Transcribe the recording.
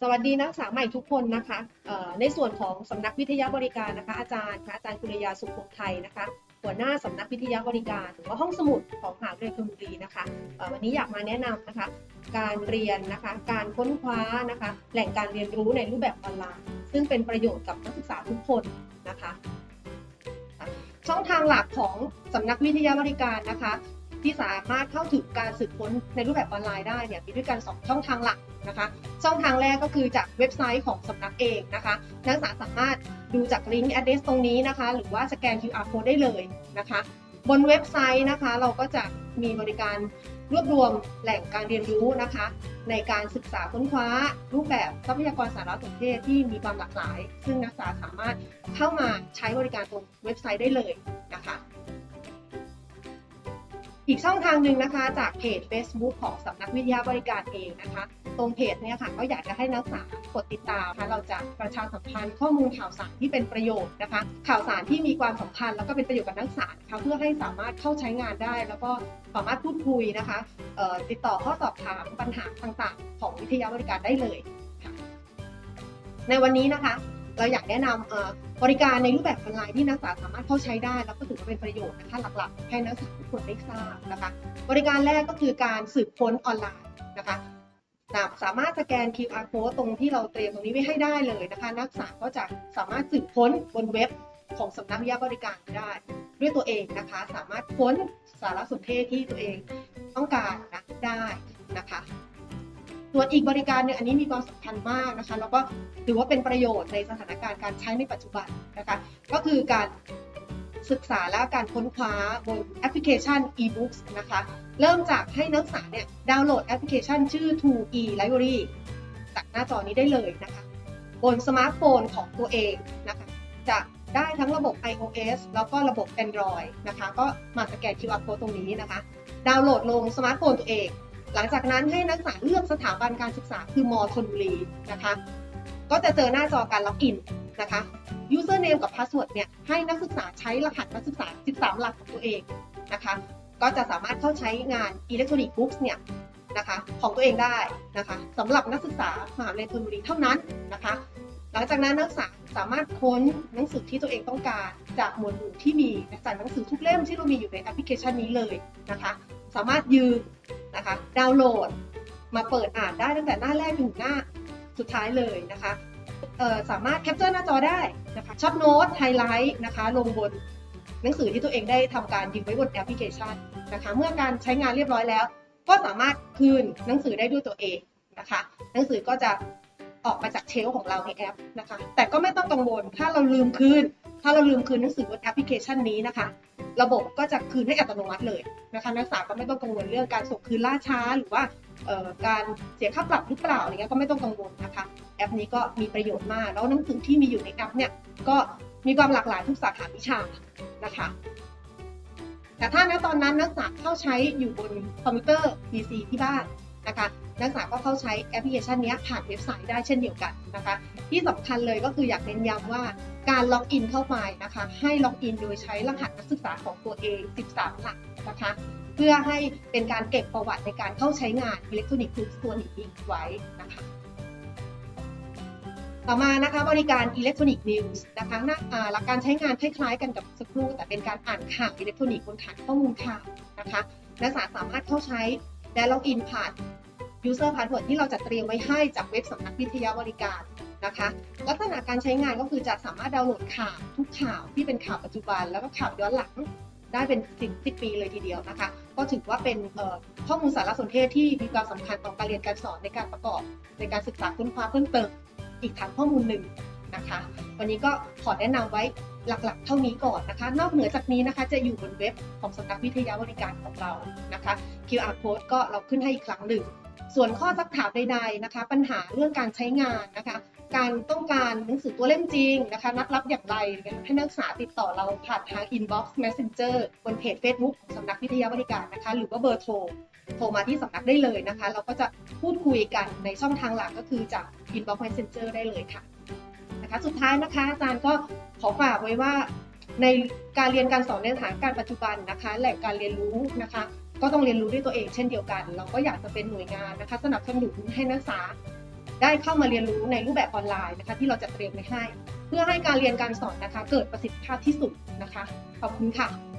สวัสดีนักศึกษาใหม่ทุกคนนะคะในส่วนของสำนักวิทยาบริการนะคะ อาจารย์ค่ะอาจารย์กุลยาสุขคงไทยนะคะ หัวหน้าสำนักวิทยาบริการหรือว่าห้องสมุดของมหาวิทยาลัยธนบุรีนะคะวันนี้อยากมาแนะนำนะคะ การเรียนนะคะ การค้นคว้านะคะ แหล่งการเรียนรู้ในรูปแบบออนไลน์ซึ่งเป็นประโยชน์กับนักศึกษาทุกคนนะคะช่องทางหลักของสำนักวิทยาบริการนะคะ ที่สามารถเข้าถึงการสืบค้นในรูปแบบออนไลน์ได้เนี่ยมีด้วยกัน 2 ช่องทางหลักนะคะ ช่องทางแรกก็คือจากเว็บไซต์ของสำนักเองนะคะนักศึกษาสามารถดูจากลิงก์ address ตรงนี้นะคะ หรือว่าสแกน QR code ได้เลยนะคะ บนเว็บไซต์นะคะ เราก็จะมีบริการรวบรวมแหล่งการเรียนรู้นะคะ ในการศึกษาค้นคว้า รูปแบบทรัพยากรสารสนเทศที่มีความหลากหลาย ซึ่งนักศึกษาสามารถเข้ามาใช้บริการตรงเว็บไซต์ได้เลยนะคะ อีกช่องทางหนึ่งนะคะ จากเพจ Facebook ของสำนักวิทยาบริการเองนะคะ ตรงเพจเนี่ยค่ะก็อยากจะให้นักศึกษากดติดตามนะคะเราจะประชาสัมพันธ์ข้อมูลข่าวสารที่เป็นประโยชน์นะคะ ข่าวสารที่มีความสำคัญแล้วก็เป็นประโยชน์กับนักศึกษานะคะเพื่อให้สามารถเข้าใช้งานได้ แล้วก็สามารถพูดคุยนะคะติดต่อข้อสอบถามปัญหาต่างๆ ของวิทยาบริการได้เลยค่ะในวันนี้นะคะ เราอยากแนะนำบริการในรูปแบบออนไลน์ที่นักศึกษาสามารถเข้าใช้ได้ แล้วก็ถือว่าเป็นประโยชน์นะคะหลักๆ ให้นักศึกษาทุกคนได้ทราบนะคะ บริการแรกก็คือการสืบค้นออนไลน์นะคะนะสามารถสแกน QR code ตรงที่เราเตรียมตรงนี้ไว้ให้ได้เลยนะคะ นักศึกษาก็จะสามารถสืบค้นบนเว็บของสำนักวิทยาบริการได้ ด้วยตัวเองนะคะ สามารถค้นสารสนเทศที่ตัวเองต้องการนะได้นะคะ ส่วนอีกบริการหนึ่งอันนี้มีความสำคัญมากนะคะ แล้วก็ถือว่าเป็นประโยชน์ในสถานการณ์การใช้ในปัจจุบันนะคะ ก็คือการศึกษาและการค้นคว้าบนแอปพลิเคชัน e-books นะคะ เริ่มจากให้นักศึกษาเนี่ยดาวน์โหลดแอปพลิเคชันชื่อ 2e library จากหน้าจอนี้ได้เลยนะคะ บนสมาร์ทโฟนของตัวเองนะคะ จะได้ทั้งระบบ iOS แล้วก็ระบบ Android นะคะ ก็มาสแกน QR code ตรงนี้นะคะ ดาวน์โหลดลงสมาร์ทโฟนตัวเอง หลังจากนั้นให้นักศึกษาเลือกสถาบันการศึกษาคือมธนบุรีนะคะ ก็จะเจอหน้าจอการล็อกอินนะคะ username กับ password เนี่ยให้นักศึกษาใช้รหัสนักศึกษา 13 หลักของตัวเองนะคะ ก็จะสามารถเข้าใช้งาน electronic books เนี่ยนะคะของตัวเองได้นะคะสำหรับนักศึกษามหาวิทยาลัยธนบุรีเท่านั้นนะคะ หลังจากนั้นนักศึกษาสามารถค้นหนังสือที่ตัวเองต้องการจากหมวดหมู่ที่มีจากหนังสือทุกเล่มที่เรามีอยู่ในแอปพลิเคชันนี้เลยนะคะ สามารถยืม นะคะ ดาวน์โหลดมาเปิดอ่านได้ตั้งแต่หน้าแรกถึงหน้าสุดท้ายเลยนะคะสามารถแคปเจอร์หน้าจอได้นะคะช็อตโน้ตไฮไลท์นะคะลงบนหนังสือที่ตัวเองได้ทำการดึงไว้บนแอปพลิเคชันนะคะเมื่อการใช้งานเรียบร้อยแล้ว ก็สามารถคืนหนังสือได้ด้วยตัวเองนะคะหนังสือก็จะออกมาจากเชลของเราในแอปนะคะแต่ก็ไม่ต้องกังวลถ้าเราลืมคืน ถ้าเราลืมคืนหนังสือบนแอปพลิเคชันนี้นะคะ ระบบก็จะคืนให้อัตโนมัติเลยนะคะ นักศึกษาก็ไม่ต้องกังวลเรื่องการส่งคืนล่าช้า หรือว่าการเสียค่าปรับหรือเปล่าอะไรเงี้ยก็ไม่ต้องกังวลนะคะ แอปนี้ก็มีประโยชน์มาก แล้วหนังสือที่มีอยู่ในแอปเนี่ยก็มีความหลากหลายทุกสาขาวิชานะคะ แต่ถ้าณตอนนั้นนักศึกษาเข้าใช้อยู่บนคอมพิวเตอร์ PC ที่บ้านนะคะ นักศึกษาก็เข้าใช้แอปพลิเคชันนี้ผ่านเว็บไซต์ได้เช่นเดียวกันนะคะ ที่สำคัญเลยก็คืออยากเน้นย้ำว่าการล็อกอินเข้าไปนะคะ ให้ล็อกอินโดยใช้รหัสนักศึกษาของตัวเอง 13 หลักนะคะเพื่อให้เป็นการเก็บประวัติในการเข้าใช้งานอิเล็กทรอนิกส์ตัวนี้ไว้นะคะ ต่อมานะคะบริการ Electronic News นะคะหน้าอ่าหลักการใช้งานคล้ายๆ กันกับสักครู่ แต่เป็นการอ่านข่าวอิเล็กทรอนิกส์บนฐานข้อมูลข่าวนะคะนักศึกษาสามารถเข้าใช้และล็อกอินผ่าน User Password ที่เราจัดเตรียมไว้ให้จากเว็บสำนักวิทยาบริการนะคะ ลักษณะการใช้งานก็คือจะสามารถดาวน์โหลดข่าวทุกข่าวที่เป็นข่าวปัจจุบัน แล้วก็ข่าวย้อนหลังได้เป็นสิบสิบปีเลยทีเดียวนะคะ ก็ถือว่าเป็นข้อมูลสารสนเทศที่มีความสำคัญต่อการเรียนการสอนในการประกอบ ในการศึกษาค้นคว้าเพิ่มเติมอีกฐานข้อมูลหนึ่งนะคะ วันนี้ก็ขอแนะนำไว้หลักๆ เท่านี้ก่อนนะคะ นอกเหนือจากนี้นะคะจะอยู่บนเว็บของสำนักวิทยาบริการของเรานะคะ QR code ก็เราขึ้นให้อีกครั้งหนึ่ง ส่วนข้อสักถามใดๆนะคะ ปัญหาเรื่องการใช้งานนะคะ การต้องการหนังสือตัวเล่มจริงนะคะ นัดรับอย่างไรให้นักศึกษาติดต่อเราผ่านทาง inbox messenger บนเพจ Facebook ของสำนักวิทยาบริการนะคะ หรือว่าเบอร์โทรโทรมาที่สำนักได้เลยนะคะ เราก็จะพูดคุยกันในช่องทางหลักก็คือจาก inbox messenger ได้เลยค่ะนะคะสุดท้ายนะคะอาจารย์ก็ขอฝากไว้ว่าในการเรียนการสอนในสถานการณ์ปัจจุบันนะคะ แหล่งการเรียนรู้นะคะ ก็ต้องเรียนรู้ด้วยตัวเองเช่นเดียวกัน เราก็อยากจะเป็นหน่วยงานนะคะสนับสนุนให้นักศึกษาได้เข้ามาเรียนรู้ในรูปแบบออนไลน์นะคะที่เราจะเตรียมไว้ให้ เพื่อให้การเรียนการสอนนะคะ เกิดประสิทธิภาพที่สุดนะคะ ขอบคุณค่ะ